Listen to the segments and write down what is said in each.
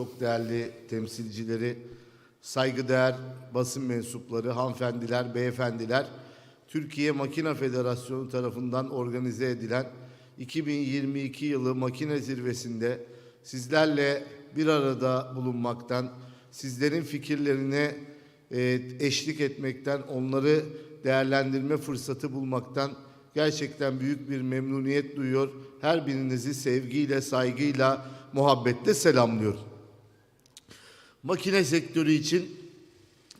Çok değerli temsilcileri, saygıdeğer basın mensupları, hanımefendiler, beyefendiler, Türkiye Makine Federasyonu tarafından organize edilen 2022 yılı makine zirvesinde sizlerle bir arada bulunmaktan, sizlerin fikirlerine e, eşlik etmekten, onları değerlendirme fırsatı bulmaktan gerçekten büyük bir memnuniyet duyuyor. Her birinizi sevgiyle, saygıyla, muhabbetle selamlıyorum. Makine sektörü için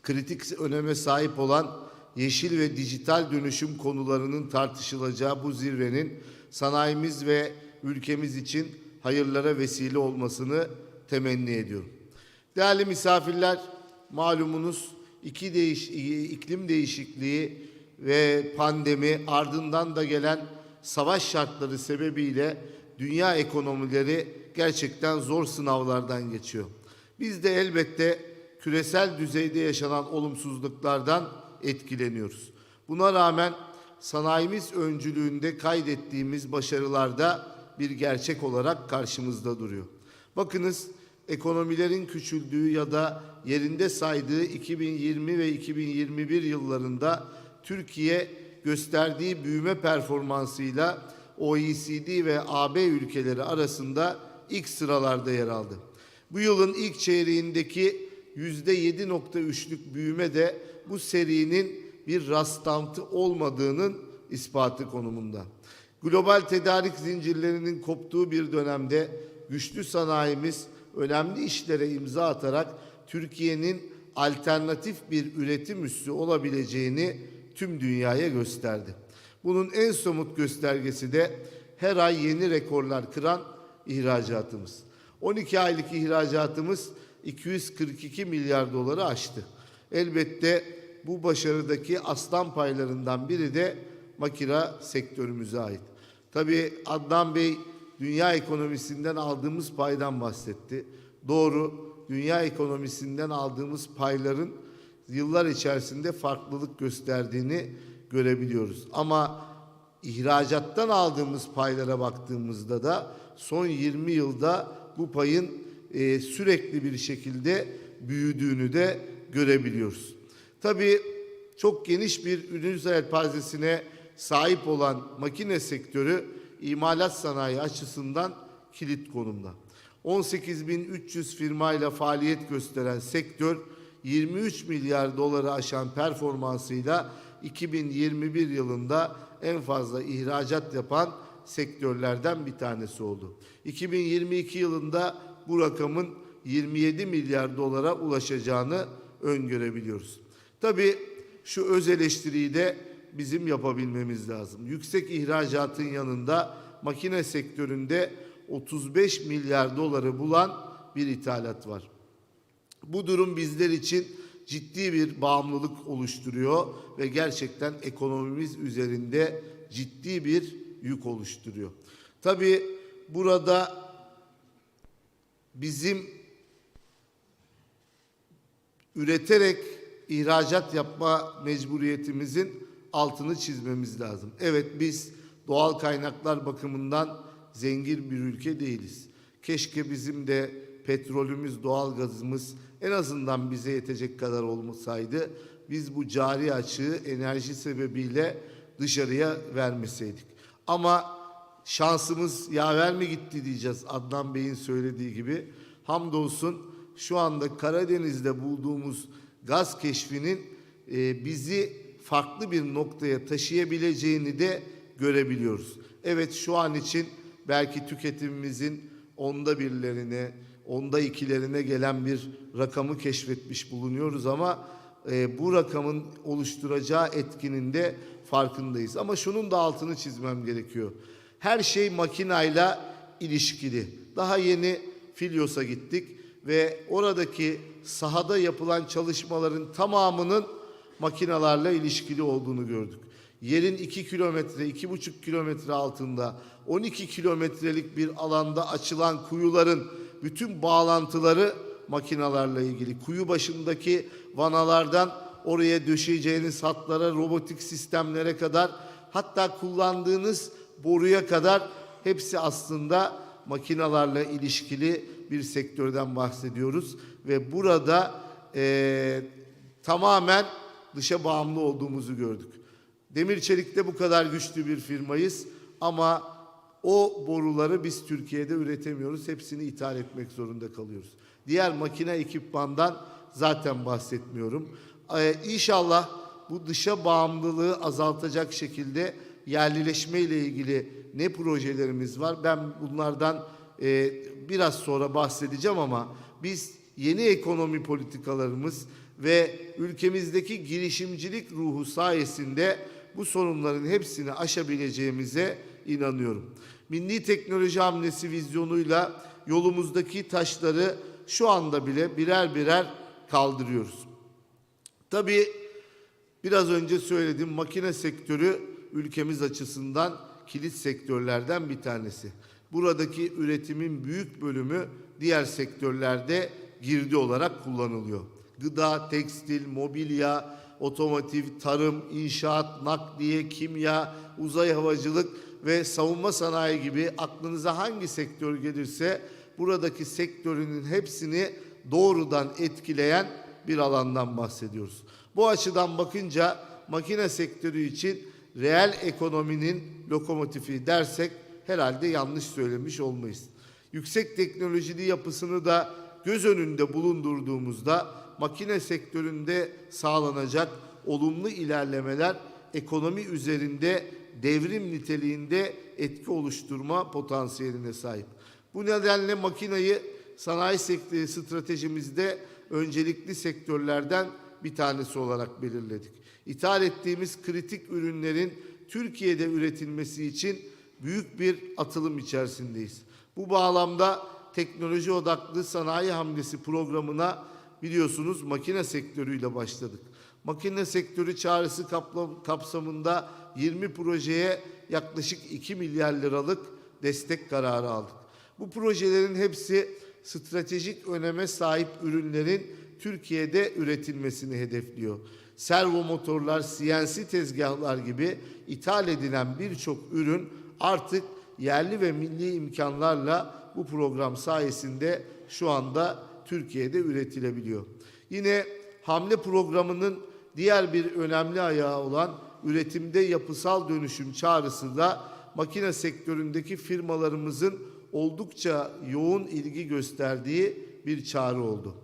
kritik öneme sahip olan yeşil ve dijital dönüşüm konularının tartışılacağı bu zirvenin sanayimiz ve ülkemiz için hayırlara vesile olmasını temenni ediyorum. Değerli misafirler, malumunuz iki değiş, iklim değişikliği ve pandemi ardından da gelen savaş şartları sebebiyle dünya ekonomileri gerçekten zor sınavlardan geçiyor. Biz de elbette küresel düzeyde yaşanan olumsuzluklardan etkileniyoruz. Buna rağmen sanayimiz öncülüğünde kaydettiğimiz başarılarda bir gerçek olarak karşımızda duruyor. Bakınız ekonomilerin küçüldüğü ya da yerinde saydığı 2020 ve 2021 yıllarında Türkiye gösterdiği büyüme performansıyla OECD ve AB ülkeleri arasında ilk sıralarda yer aldı. Bu yılın ilk çeyreğindeki %7.3'lük büyüme de bu serinin bir rastlantı olmadığının ispatı konumunda. Global tedarik zincirlerinin koptuğu bir dönemde güçlü sanayimiz önemli işlere imza atarak Türkiye'nin alternatif bir üretim üssü olabileceğini tüm dünyaya gösterdi. Bunun en somut göstergesi de her ay yeni rekorlar kıran ihracatımız. 12 aylık ihracatımız 242 milyar doları aştı. Elbette bu başarıdaki aslan paylarından biri de makina sektörümüze ait. Tabii Adnan Bey dünya ekonomisinden aldığımız paydan bahsetti. Doğru, dünya ekonomisinden aldığımız payların yıllar içerisinde farklılık gösterdiğini görebiliyoruz. Ama ihracattan aldığımız paylara baktığımızda da son 20 yılda bu payın e, sürekli bir şekilde büyüdüğünü de görebiliyoruz. Tabii çok geniş bir ürün yelpazesine sahip olan makine sektörü imalat sanayi açısından kilit konumda. 18.300 firmayla faaliyet gösteren sektör 23 milyar doları aşan performansıyla 2021 yılında en fazla ihracat yapan sektörlerden bir tanesi oldu. 2022 yılında bu rakamın 27 milyar dolara ulaşacağını öngörebiliyoruz. Tabii şu öz eleştiriyi de bizim yapabilmemiz lazım. Yüksek ihracatın yanında makine sektöründe 35 milyar doları bulan bir ithalat var. Bu durum bizler için ciddi bir bağımlılık oluşturuyor ve gerçekten ekonomimiz üzerinde ciddi bir yük oluşturuyor. Tabii burada bizim üreterek ihracat yapma mecburiyetimizin altını çizmemiz lazım. Evet biz doğal kaynaklar bakımından zengin bir ülke değiliz. Keşke bizim de petrolümüz, doğal gazımız en azından bize yetecek kadar olmasaydı biz bu cari açığı enerji sebebiyle dışarıya vermeseydik. Ama şansımız yaver mi gitti diyeceğiz Adnan Bey'in söylediği gibi. Hamdolsun şu anda Karadeniz'de bulduğumuz gaz keşfinin e, bizi farklı bir noktaya taşıyabileceğini de görebiliyoruz. Evet şu an için belki tüketimimizin onda birlerine, onda ikilerine gelen bir rakamı keşfetmiş bulunuyoruz ama e, bu rakamın oluşturacağı etkinin de farkındayız. Ama şunun da altını çizmem gerekiyor. Her şey makinayla ilişkili. Daha yeni Filyos'a gittik ve oradaki sahada yapılan çalışmaların tamamının makinalarla ilişkili olduğunu gördük. Yerin 2 kilometre, 2,5 kilometre altında 12 kilometrelik bir alanda açılan kuyuların bütün bağlantıları makinalarla ilgili. Kuyu başındaki vanalardan oraya döşeyeceğiniz hatlara, robotik sistemlere kadar hatta kullandığınız boruya kadar hepsi aslında makinalarla ilişkili bir sektörden bahsediyoruz ve burada eee, tamamen dışa bağımlı olduğumuzu gördük. Demir Çelik'te bu kadar güçlü bir firmayız ama o boruları biz Türkiye'de üretemiyoruz. Hepsini ithal etmek zorunda kalıyoruz. Diğer makine ekipmandan zaten bahsetmiyorum. Ee, inşallah bu dışa bağımlılığı azaltacak şekilde yerlileşme ile ilgili ne projelerimiz var? Ben bunlardan e, biraz sonra bahsedeceğim ama biz yeni ekonomi politikalarımız ve ülkemizdeki girişimcilik ruhu sayesinde bu sorunların hepsini aşabileceğimize inanıyorum. Milli teknoloji hamlesi vizyonuyla yolumuzdaki taşları şu anda bile birer birer kaldırıyoruz. Tabii biraz önce söyledim makine sektörü ülkemiz açısından kilit sektörlerden bir tanesi. Buradaki üretimin büyük bölümü diğer sektörlerde girdi olarak kullanılıyor. Gıda, tekstil, mobilya, otomotiv, tarım, inşaat, nakliye, kimya, uzay havacılık ve savunma sanayi gibi aklınıza hangi sektör gelirse buradaki sektörünün hepsini doğrudan etkileyen bir alandan bahsediyoruz. Bu açıdan bakınca makine sektörü için reel ekonominin lokomotifi dersek herhalde yanlış söylemiş olmayız. Yüksek teknolojili yapısını da göz önünde bulundurduğumuzda makine sektöründe sağlanacak olumlu ilerlemeler ekonomi üzerinde devrim niteliğinde etki oluşturma potansiyeline sahip. Bu nedenle makinayı sanayi sektörü stratejimizde öncelikli sektörlerden bir tanesi olarak belirledik. İthal ettiğimiz kritik ürünlerin Türkiye'de üretilmesi için büyük bir atılım içerisindeyiz. Bu bağlamda teknoloji odaklı sanayi hamlesi programına biliyorsunuz makine sektörüyle başladık. Makine sektörü çağrısı kapsamında 20 projeye yaklaşık 2 milyar liralık destek kararı aldık. Bu projelerin hepsi stratejik öneme sahip ürünlerin Türkiye'de üretilmesini hedefliyor. Servo motorlar, CNC tezgahlar gibi ithal edilen birçok ürün artık yerli ve milli imkanlarla bu program sayesinde şu anda Türkiye'de üretilebiliyor. Yine hamle programının diğer bir önemli ayağı olan üretimde yapısal dönüşüm çağrısı da makine sektöründeki firmalarımızın oldukça yoğun ilgi gösterdiği bir çağrı oldu.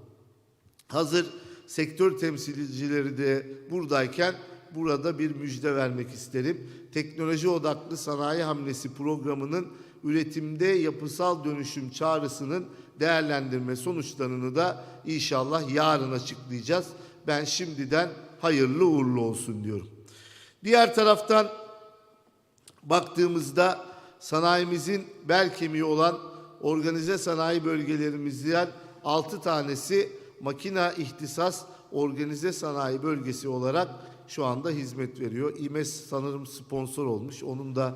Hazır sektör temsilcileri de buradayken burada bir müjde vermek isterim. Teknoloji odaklı sanayi hamlesi programının üretimde yapısal dönüşüm çağrısının değerlendirme sonuçlarını da inşallah yarın açıklayacağız. Ben şimdiden hayırlı uğurlu olsun diyorum. Diğer taraftan baktığımızda sanayimizin bel kemiği olan organize sanayi bölgelerimizden 6 tanesi makina ihtisas organize sanayi bölgesi olarak şu anda hizmet veriyor. İMES sanırım sponsor olmuş. Onun da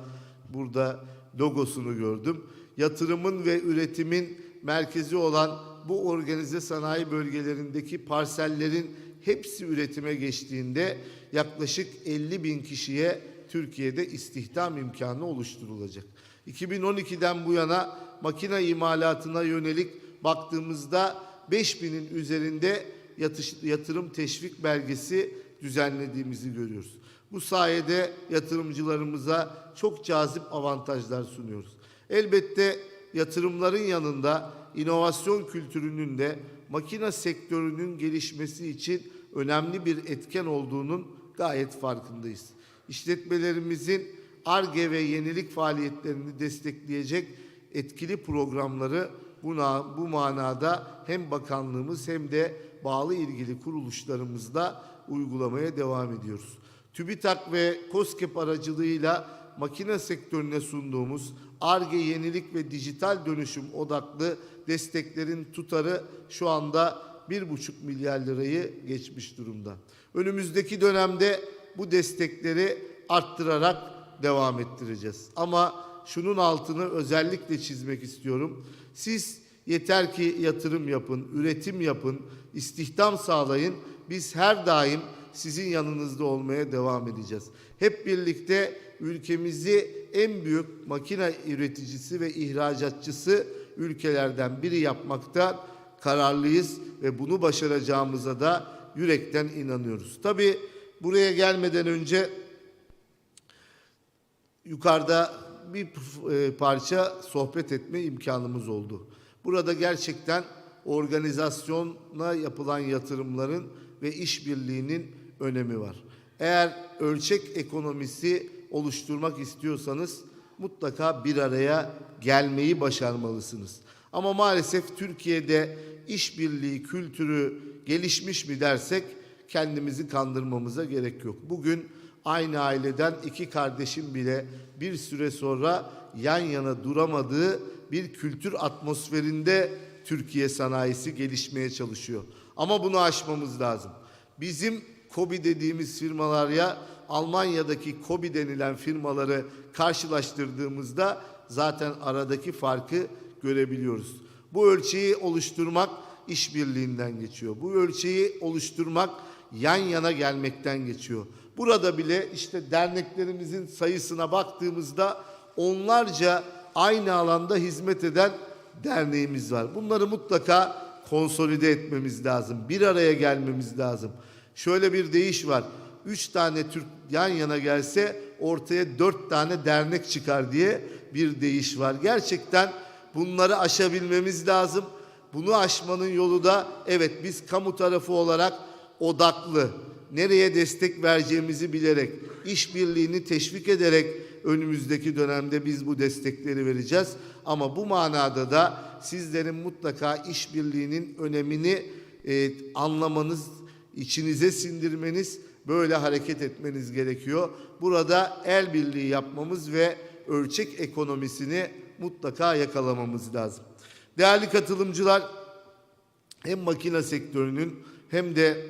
burada logosunu gördüm. Yatırımın ve üretimin merkezi olan bu organize sanayi bölgelerindeki parsellerin hepsi üretime geçtiğinde yaklaşık 50 bin kişiye Türkiye'de istihdam imkanı oluşturulacak. 2012'den bu yana makine imalatına yönelik baktığımızda 5000'in üzerinde yatış- yatırım teşvik belgesi düzenlediğimizi görüyoruz. Bu sayede yatırımcılarımıza çok cazip avantajlar sunuyoruz. Elbette yatırımların yanında inovasyon kültürünün de makine sektörünün gelişmesi için önemli bir etken olduğunun gayet farkındayız. İşletmelerimizin ARGE ve yenilik faaliyetlerini destekleyecek etkili programları buna bu manada hem bakanlığımız hem de bağlı ilgili kuruluşlarımızda uygulamaya devam ediyoruz. TÜBİTAK ve KOSGEB aracılığıyla makine sektörüne sunduğumuz ARGE yenilik ve dijital dönüşüm odaklı desteklerin tutarı şu anda 1,5 milyar lirayı geçmiş durumda. Önümüzdeki dönemde bu destekleri arttırarak devam ettireceğiz. Ama şunun altını özellikle çizmek istiyorum. Siz yeter ki yatırım yapın, üretim yapın, istihdam sağlayın. Biz her daim sizin yanınızda olmaya devam edeceğiz. Hep birlikte ülkemizi en büyük makine üreticisi ve ihracatçısı ülkelerden biri yapmakta kararlıyız ve bunu başaracağımıza da yürekten inanıyoruz. Tabii buraya gelmeden önce yukarıda bir e, parça sohbet etme imkanımız oldu. Burada gerçekten organizasyona yapılan yatırımların ve işbirliğinin önemi var. Eğer ölçek ekonomisi oluşturmak istiyorsanız mutlaka bir araya gelmeyi başarmalısınız. Ama maalesef Türkiye'de işbirliği kültürü gelişmiş mi dersek kendimizi kandırmamıza gerek yok. Bugün aynı aileden iki kardeşim bile bir süre sonra yan yana duramadığı bir kültür atmosferinde Türkiye sanayisi gelişmeye çalışıyor. Ama bunu aşmamız lazım. Bizim KOBİ dediğimiz firmalar ya Almanya'daki KOBİ denilen firmaları karşılaştırdığımızda zaten aradaki farkı görebiliyoruz. Bu ölçeği oluşturmak işbirliğinden geçiyor. Bu ölçeği oluşturmak yan yana gelmekten geçiyor. Burada bile işte derneklerimizin sayısına baktığımızda onlarca aynı alanda hizmet eden derneğimiz var. Bunları mutlaka konsolide etmemiz lazım. Bir araya gelmemiz lazım. Şöyle bir deyiş var. Üç tane Türk yan yana gelse ortaya dört tane dernek çıkar diye bir deyiş var. Gerçekten bunları aşabilmemiz lazım. Bunu aşmanın yolu da evet biz kamu tarafı olarak odaklı, nereye destek vereceğimizi bilerek, işbirliğini teşvik ederek önümüzdeki dönemde biz bu destekleri vereceğiz. Ama bu manada da sizlerin mutlaka işbirliğinin önemini e, anlamanız, içinize sindirmeniz, böyle hareket etmeniz gerekiyor. Burada el birliği yapmamız ve ölçek ekonomisini mutlaka yakalamamız lazım. Değerli katılımcılar, hem makine sektörünün hem de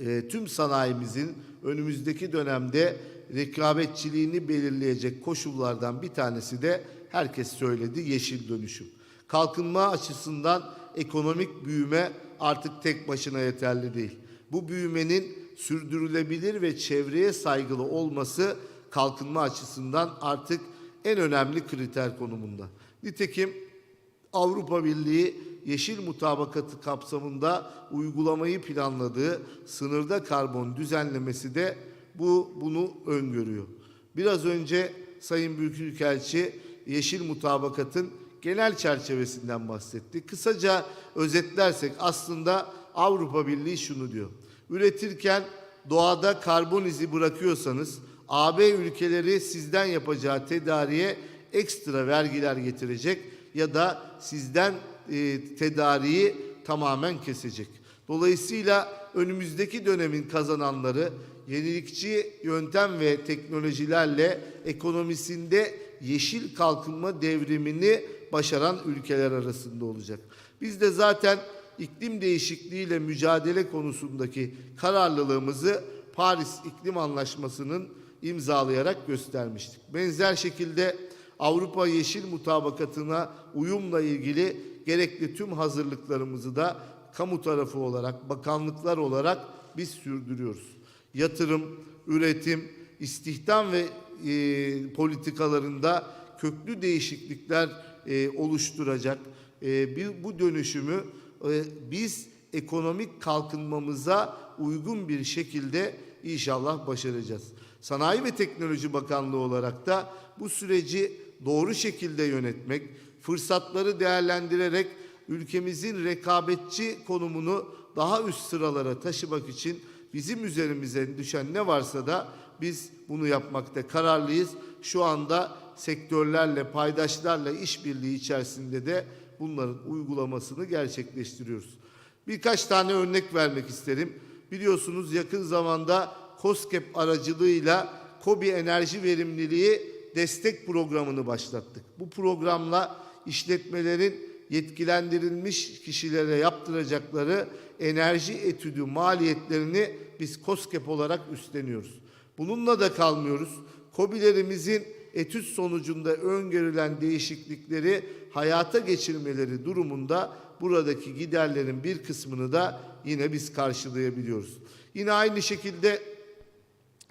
e, tüm sanayimizin önümüzdeki dönemde rekabetçiliğini belirleyecek koşullardan bir tanesi de herkes söyledi yeşil dönüşüm. Kalkınma açısından ekonomik büyüme artık tek başına yeterli değil. Bu büyümenin sürdürülebilir ve çevreye saygılı olması kalkınma açısından artık en önemli kriter konumunda. Nitekim Avrupa Birliği yeşil mutabakatı kapsamında uygulamayı planladığı sınırda karbon düzenlemesi de bu bunu öngörüyor. Biraz önce Sayın Büyükelçi yeşil mutabakatın genel çerçevesinden bahsetti. Kısaca özetlersek aslında Avrupa Birliği şunu diyor. Üretirken doğada karbon izi bırakıyorsanız AB ülkeleri sizden yapacağı tedariğe ekstra vergiler getirecek ya da sizden e, tedariği tamamen kesecek. Dolayısıyla önümüzdeki dönemin kazananları yenilikçi yöntem ve teknolojilerle ekonomisinde yeşil kalkınma devrimini başaran ülkeler arasında olacak. Biz de zaten iklim değişikliğiyle mücadele konusundaki kararlılığımızı Paris İklim Anlaşması'nın imzalayarak göstermiştik. Benzer şekilde Avrupa Yeşil Mutabakatı'na uyumla ilgili gerekli tüm hazırlıklarımızı da kamu tarafı olarak, bakanlıklar olarak biz sürdürüyoruz. Yatırım, üretim, istihdam ve e, politikalarında köklü değişiklikler e, oluşturacak e, bir, bu dönüşümü e, biz ekonomik kalkınmamıza uygun bir şekilde inşallah başaracağız. Sanayi ve Teknoloji Bakanlığı olarak da bu süreci doğru şekilde yönetmek, fırsatları değerlendirerek ülkemizin rekabetçi konumunu daha üst sıralara taşımak için bizim üzerimize düşen ne varsa da biz bunu yapmakta kararlıyız. Şu anda sektörlerle, paydaşlarla işbirliği içerisinde de bunların uygulamasını gerçekleştiriyoruz. Birkaç tane örnek vermek isterim. Biliyorsunuz yakın zamanda COSGAP aracılığıyla KOBİ enerji verimliliği destek programını başlattık. Bu programla işletmelerin yetkilendirilmiş kişilere yaptıracakları enerji etüdü maliyetlerini biz COSGAP olarak üstleniyoruz. Bununla da kalmıyoruz. KOBİ'lerimizin etüt sonucunda öngörülen değişiklikleri hayata geçirmeleri durumunda buradaki giderlerin bir kısmını da yine biz karşılayabiliyoruz. Yine aynı şekilde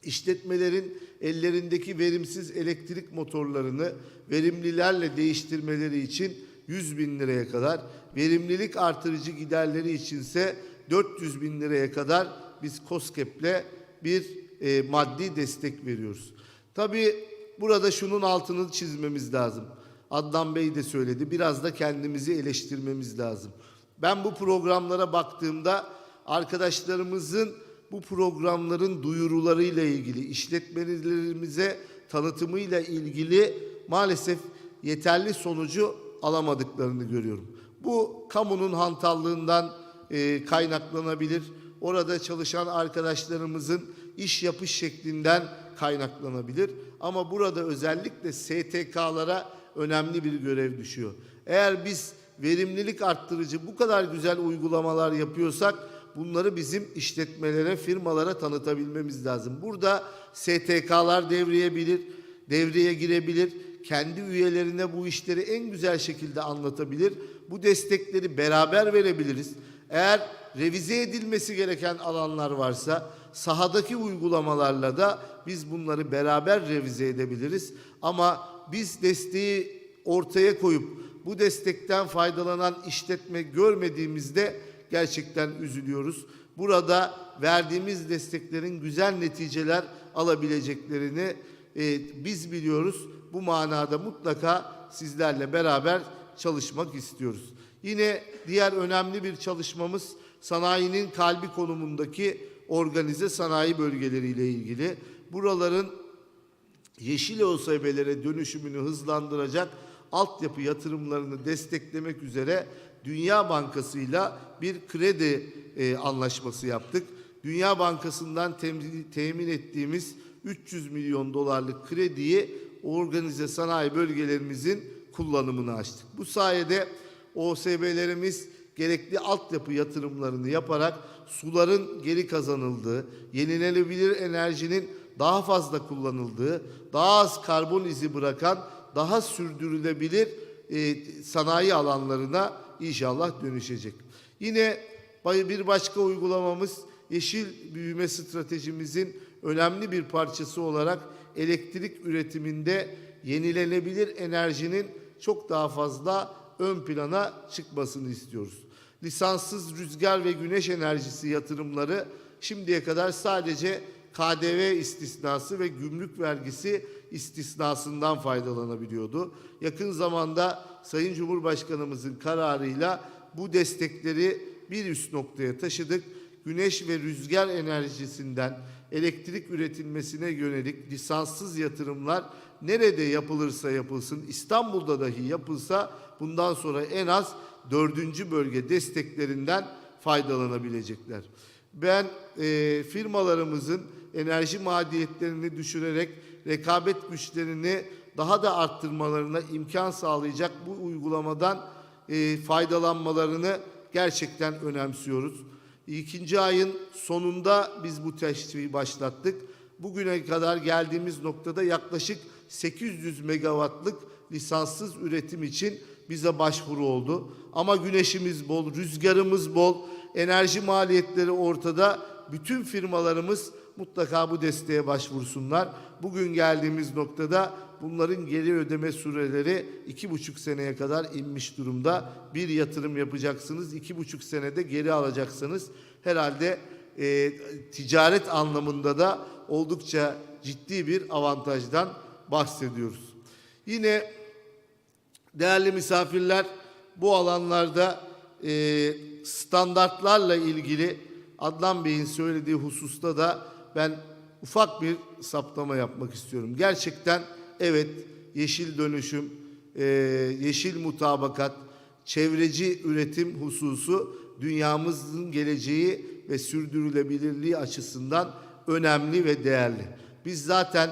işletmelerin ellerindeki verimsiz elektrik motorlarını verimlilerle değiştirmeleri için 100 bin liraya kadar, verimlilik artırıcı giderleri içinse 400 bin liraya kadar biz COSGAP'le bir e, maddi destek veriyoruz. Tabii burada şunun altını çizmemiz lazım. Adnan Bey de söyledi. Biraz da kendimizi eleştirmemiz lazım. Ben bu programlara baktığımda arkadaşlarımızın bu programların duyurularıyla ilgili, işletmelerimize tanıtımıyla ilgili maalesef yeterli sonucu alamadıklarını görüyorum. Bu kamunun hantallığından e, kaynaklanabilir. Orada çalışan arkadaşlarımızın iş yapış şeklinden kaynaklanabilir. Ama burada özellikle STK'lara önemli bir görev düşüyor. Eğer biz verimlilik arttırıcı bu kadar güzel uygulamalar yapıyorsak bunları bizim işletmelere, firmalara tanıtabilmemiz lazım. Burada STK'lar devreye bilir, devreye girebilir. Kendi üyelerine bu işleri en güzel şekilde anlatabilir. Bu destekleri beraber verebiliriz. Eğer revize edilmesi gereken alanlar varsa sahadaki uygulamalarla da biz bunları beraber revize edebiliriz. Ama biz desteği ortaya koyup bu destekten faydalanan işletme görmediğimizde gerçekten üzülüyoruz. Burada verdiğimiz desteklerin güzel neticeler alabileceklerini e, biz biliyoruz. Bu manada mutlaka sizlerle beraber çalışmak istiyoruz. Yine diğer önemli bir çalışmamız sanayinin kalbi konumundaki organize sanayi bölgeleriyle ilgili. Buraların yeşil OSB'lere dönüşümünü hızlandıracak altyapı yatırımlarını desteklemek üzere Dünya Bankası'yla bir kredi e, anlaşması yaptık. Dünya Bankası'ndan temin, temin ettiğimiz 300 milyon dolarlık krediyi organize sanayi bölgelerimizin kullanımını açtık. Bu sayede OSB'lerimiz gerekli altyapı yatırımlarını yaparak suların geri kazanıldığı, yenilenebilir enerjinin daha fazla kullanıldığı, daha az karbon izi bırakan, daha sürdürülebilir e, sanayi alanlarına inşallah dönüşecek. Yine bir başka uygulamamız yeşil büyüme stratejimizin önemli bir parçası olarak elektrik üretiminde yenilenebilir enerjinin çok daha fazla ön plana çıkmasını istiyoruz. Lisanssız rüzgar ve güneş enerjisi yatırımları şimdiye kadar sadece KDV istisnası ve gümrük vergisi istisnasından faydalanabiliyordu. Yakın zamanda Sayın Cumhurbaşkanımızın kararıyla bu destekleri bir üst noktaya taşıdık. Güneş ve rüzgar enerjisinden elektrik üretilmesine yönelik lisanssız yatırımlar nerede yapılırsa yapılsın, İstanbul'da dahi yapılsa bundan sonra en az dördüncü bölge desteklerinden faydalanabilecekler. Ben e, firmalarımızın enerji maliyetlerini düşürerek rekabet güçlerini daha da arttırmalarına imkan sağlayacak bu uygulamadan e, faydalanmalarını gerçekten önemsiyoruz. İkinci ayın sonunda biz bu teşviği başlattık. Bugüne kadar geldiğimiz noktada yaklaşık 800 megawattlık lisanssız üretim için bize başvuru oldu. Ama güneşimiz bol, rüzgarımız bol, enerji maliyetleri ortada. Bütün firmalarımız mutlaka bu desteğe başvursunlar. Bugün geldiğimiz noktada bunların geri ödeme süreleri iki buçuk seneye kadar inmiş durumda. Bir yatırım yapacaksınız, iki buçuk senede geri alacaksınız. Herhalde e, ticaret anlamında da oldukça ciddi bir avantajdan bahsediyoruz. Yine değerli misafirler bu alanlarda e, standartlarla ilgili Adnan Bey'in söylediği hususta da ben ufak bir saptama yapmak istiyorum. Gerçekten evet yeşil dönüşüm, e, yeşil mutabakat, çevreci üretim hususu dünyamızın geleceği ve sürdürülebilirliği açısından önemli ve değerli. Biz zaten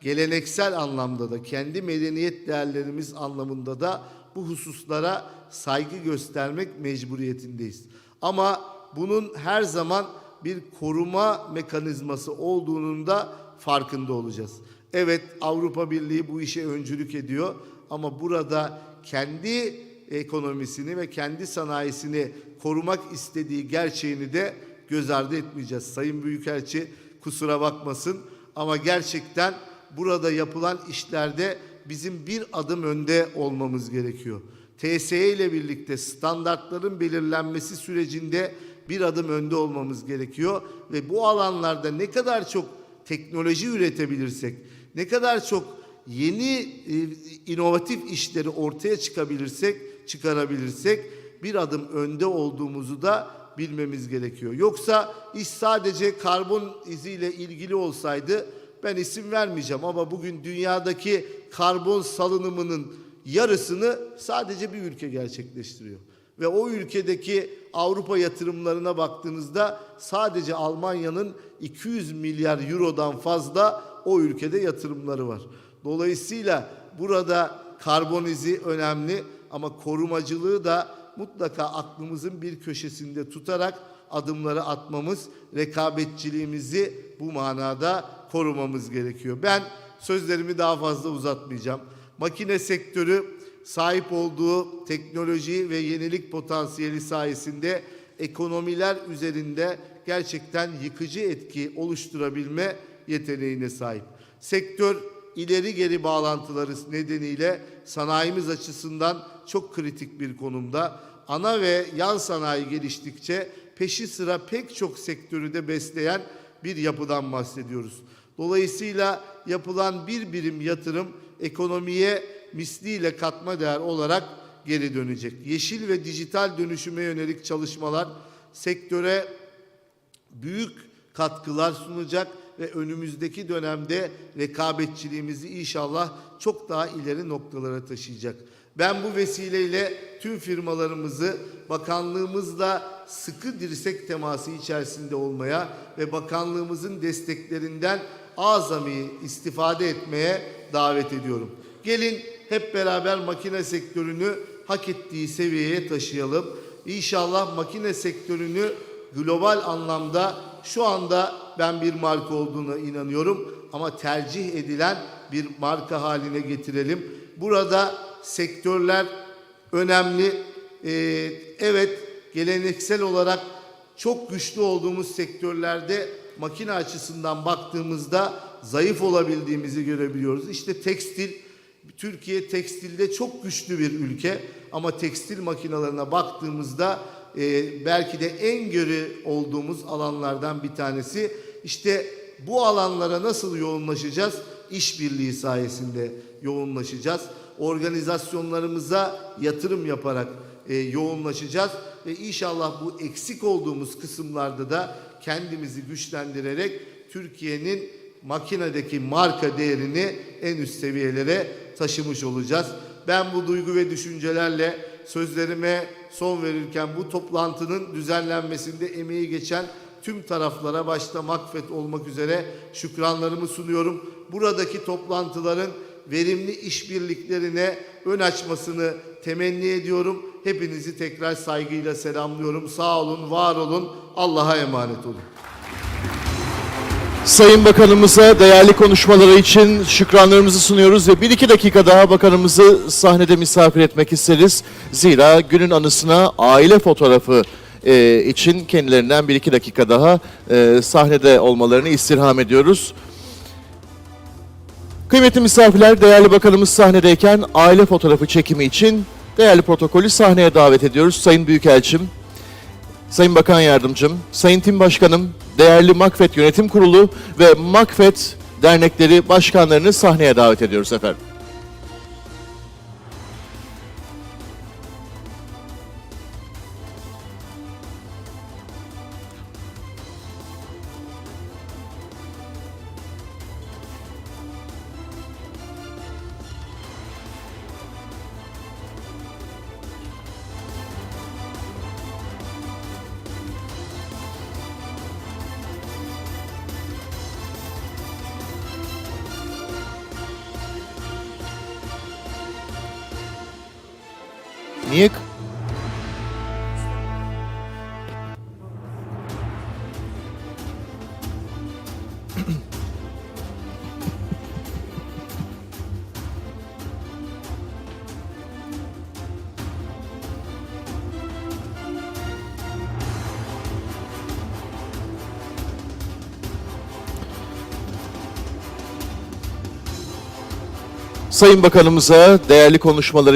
geleneksel anlamda da kendi medeniyet değerlerimiz anlamında da bu hususlara saygı göstermek mecburiyetindeyiz. Ama bunun her zaman bir koruma mekanizması olduğunun da farkında olacağız. Evet Avrupa Birliği bu işe öncülük ediyor ama burada kendi ekonomisini ve kendi sanayisini korumak istediği gerçeğini de göz ardı etmeyeceğiz. Sayın Büyükelçi kusura bakmasın ama gerçekten burada yapılan işlerde bizim bir adım önde olmamız gerekiyor. TSE ile birlikte standartların belirlenmesi sürecinde bir adım önde olmamız gerekiyor ve bu alanlarda ne kadar çok teknoloji üretebilirsek, ne kadar çok yeni e, inovatif işleri ortaya çıkabilirsek, çıkarabilirsek bir adım önde olduğumuzu da bilmemiz gerekiyor. Yoksa iş sadece karbon iziyle ilgili olsaydı ben isim vermeyeceğim ama bugün dünyadaki karbon salınımının yarısını sadece bir ülke gerçekleştiriyor. Ve o ülkedeki Avrupa yatırımlarına baktığınızda sadece Almanya'nın 200 milyar eurodan fazla o ülkede yatırımları var. Dolayısıyla burada karbon izi önemli ama korumacılığı da mutlaka aklımızın bir köşesinde tutarak adımları atmamız, rekabetçiliğimizi bu manada korumamız gerekiyor. Ben sözlerimi daha fazla uzatmayacağım. Makine sektörü sahip olduğu teknoloji ve yenilik potansiyeli sayesinde ekonomiler üzerinde gerçekten yıkıcı etki oluşturabilme yeteneğine sahip. Sektör ileri geri bağlantıları nedeniyle sanayimiz açısından çok kritik bir konumda. Ana ve yan sanayi geliştikçe peşi sıra pek çok sektörü de besleyen bir yapıdan bahsediyoruz. Dolayısıyla yapılan bir birim yatırım ekonomiye misliyle katma değer olarak geri dönecek. Yeşil ve dijital dönüşüme yönelik çalışmalar sektöre büyük katkılar sunacak ve önümüzdeki dönemde rekabetçiliğimizi inşallah çok daha ileri noktalara taşıyacak. Ben bu vesileyle tüm firmalarımızı bakanlığımızla sıkı dirsek teması içerisinde olmaya ve bakanlığımızın desteklerinden azami istifade etmeye davet ediyorum. Gelin hep beraber makine sektörünü hak ettiği seviyeye taşıyalım. İnşallah makine sektörünü global anlamda şu anda ben bir marka olduğuna inanıyorum ama tercih edilen bir marka haline getirelim. Burada sektörler önemli. Ee, evet geleneksel olarak çok güçlü olduğumuz sektörlerde makine açısından baktığımızda zayıf olabildiğimizi görebiliyoruz. İşte tekstil, Türkiye tekstilde çok güçlü bir ülke ama tekstil makinalarına baktığımızda e, belki de en geri olduğumuz alanlardan bir tanesi. İşte bu alanlara nasıl yoğunlaşacağız? İşbirliği sayesinde yoğunlaşacağız. Organizasyonlarımıza yatırım yaparak e, yoğunlaşacağız ve inşallah bu eksik olduğumuz kısımlarda da kendimizi güçlendirerek Türkiye'nin makinedeki marka değerini en üst seviyelere taşımış olacağız. Ben bu duygu ve düşüncelerle sözlerime son verirken bu toplantının düzenlenmesinde emeği geçen tüm taraflara başta Makfet olmak üzere şükranlarımı sunuyorum. Buradaki toplantıların verimli işbirliklerine ön açmasını temenni ediyorum. Hepinizi tekrar saygıyla selamlıyorum. Sağ olun, var olun. Allah'a emanet olun. Sayın Bakanımıza değerli konuşmaları için şükranlarımızı sunuyoruz ve bir iki dakika daha bakanımızı sahnede misafir etmek isteriz. Zira günün anısına aile fotoğrafı e, için kendilerinden bir iki dakika daha e, sahnede olmalarını istirham ediyoruz. Kıymetli misafirler, değerli bakanımız sahnedeyken aile fotoğrafı çekimi için değerli protokolü sahneye davet ediyoruz. Sayın Büyükelçim, Sayın Bakan Yardımcım, Sayın Tim Başkanım, değerli Makfet Yönetim Kurulu ve Makfet dernekleri başkanlarını sahneye davet ediyoruz efendim. Niye? k- Sayın Bakanımıza değerli konuşmaları